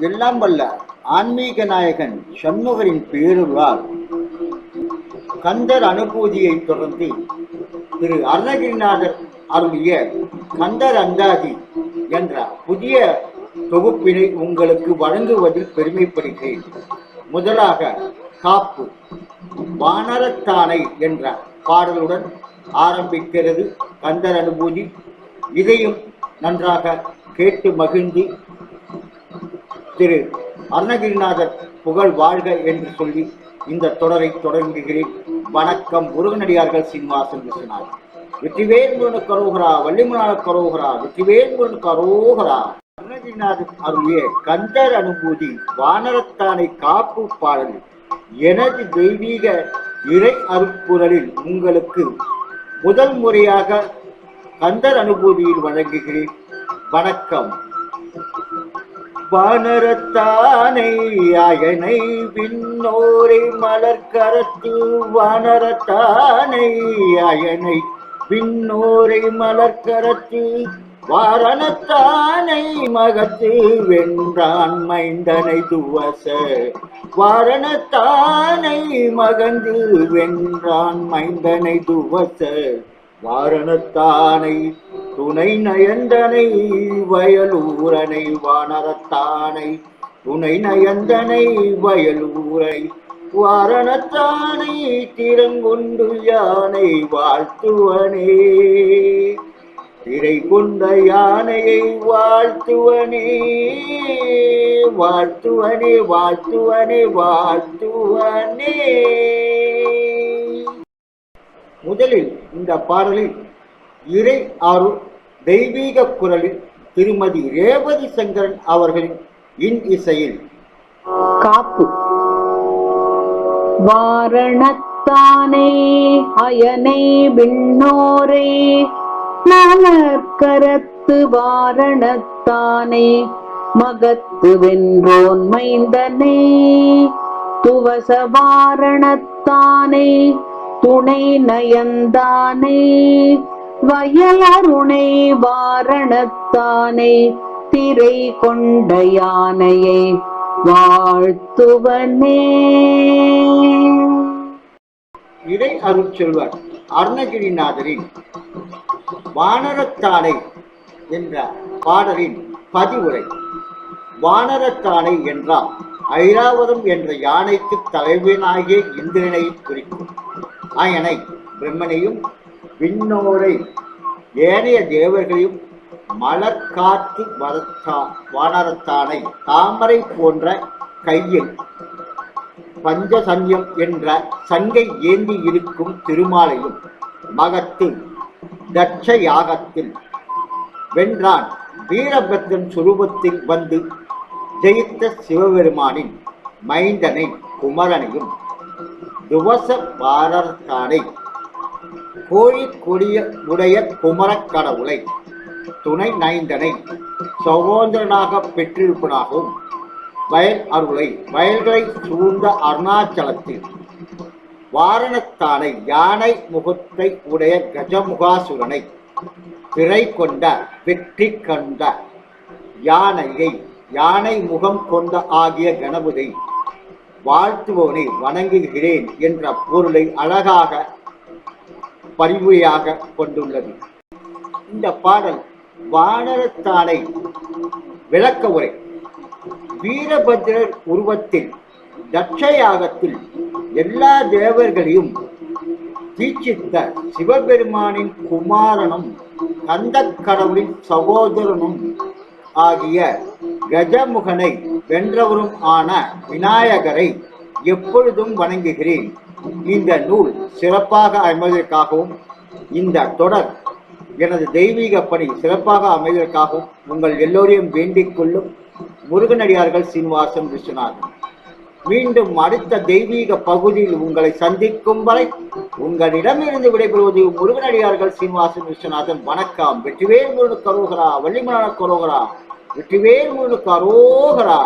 எல்லாம் வல்ல ஆன்மீக நாயகன் சண்முகரின் பேருளால் கந்தர் அனுபூதியை தொடர்ந்து திரு அருணகிரிநாதர் அருளிய கந்தர் அந்தாதி என்ற புதிய தொகுப்பினை உங்களுக்கு வழங்குவதில் பெருமைப்படுகிறேன். முதலாக காப்பு. வானரத்தானை என்ற பாடலுடன் ஆரம்பிக்கிறது கந்தர் அனுபூதி. இதையும் நன்றாக கேட்டு மகிழ்ந்து திரு அருணகிரிநாதர் புகழ் வாழ்க என்று சொல்லி இந்த தொடரை தொடங்குகிறேன். வணக்கம் முருகனடியார்கள் சீனிவாசன் விஸ்வநாத் வெற்றிவேல் கரோகரா அரோகரா வள்ளிமலான கரோகரா வெற்றிவேல் கரோகரா. அரோகரா அருணகிரிநாதன் அருளிய கந்தர் அனுபூதி வானரத்தானை காப்பு பாடல் எனது தெய்வீக இறை அருப்புரலில் உங்களுக்கு முதல் முறையாக கந்தர் அனுபூதியில் வழங்குகிறேன். வணக்கம். வானரத்தானை அயனை விண்ணோரை மலர்கரத்து வானரத்தானை அயனை விண்ணோரை மலர்கரத்து வாரணத்தானை மகத்து வென்றான் மைந்தனை துவச. வாரணத்தானை மகந்து வென்றான் மைந்தனை துவச. வாரணத்தானை துணை நயந்தனை வயலூரனை வானரத்தானை துணை நயந்தனை வயலூரை வாரணத்தானை திறங்கொண்டு யானை வாழ்த்துவனே. திரை கொண்ட யானையை வாழ்த்துவனே வாழ்த்துவனே வாழ்த்துவனே வாழ்த்துவனே. முதலில் இந்த பாடலில் இறை ஆறு தெய்வீக குரலில் திருமதி ரேவதி சங்கரன் அவர்களின் இன் இசையில். காப்பு. வாரணத்தானே அயனை விண்ணோரே நலக்கரத்து வாரணத்தானே மகத்து வென்றோன் மைந்தனே துவச வாரணத்தானே துணை நயந்தானே வயலருணை வாரணத்தானே திரை கொண்ட யானையை வாழ்த்துவனே. இறை அருட்செல்வர் அருணகிரிநாதரின் வானரத்தானை என்ற பாடலின் பதிவுரை வானரத்தானை என்றால் ஐராவதம் என்ற யானைக்கு தலைவனாகிய இந்திரனை குறிக்கும். ஆயனை பிரம்மனையும் விண்ணோரை ஏனைய தேவர்களையும் மலர்காத்து வரத்தா வானரத்தானை தாமரை போன்ற கையில் பஞ்சசன்யம் என்ற சங்கை ஏந்தி இருக்கும் திருமாலையும் மகத்து தட்ச யாகத்தில் வென்றான். வீரபத்ரன் சுரூபத்தில் வந்து ஜெயித்த சிவபெருமானின் மைந்தனை குமரனையும் துவச கோழி கொடிய உடைய குமரக் கடவுளை துணை நைந்தனை சகோதரனாக பெற்றிருப்பதாகவும் வயல் அருளை வயல்களை சூழ்ந்த அருணாச்சலத்தில் வாரணத்தானை யானை முகத்தை உடைய கஜமுகாசுரனை திரை கொண்ட வெற்றி கண்ட யானையை யானை முகம் கொண்ட ஆகிய கணபதி வாழ்த்துவோனை வணங்குகிறேன் என்ற பொருளை அழகாக பரிவுரையாக கொண்டுள்ளது. இந்த பாடல் வானரத்தானை விளக்க உரை. வீரபத்ரர் உருவத்தில் தட்சயாகத்தில் எல்லா தேவர்களையும் தீட்சித்த சிவபெருமானின் குமாரனும் கந்த கடவுளின் சகோதரனும் ஆகிய கஜமுகனை வென்றவரும் ஆன விநாயகரை எப்பொழுதும் வணங்குகிறேன். இந்த நூல் சிறப்பாக அமைவதற்காகவும் இந்த தொடர் எனது தெய்வீக பணி சிறப்பாக அமைவதற்காகவும் உங்கள் எல்லோரையும் வேண்டிக் கொள்ளும் முருகனடியார்கள் சீனிவாசன் விஸ்வநாதன் மீண்டும் அடுத்த தெய்வீக பகுதியில் உங்களை சந்திக்கும் வரை உங்களிடமிருந்து விடைபெறுவது முருகனடியார்கள் சீனிவாசன் விஸ்வநாதன் வணக்கம். வெற்றிவேல் முருகனுக்கு அரோகரா வள்ளிமலான கரோகரா வெற்றிவேல் முருகனுக்கு அரோகரா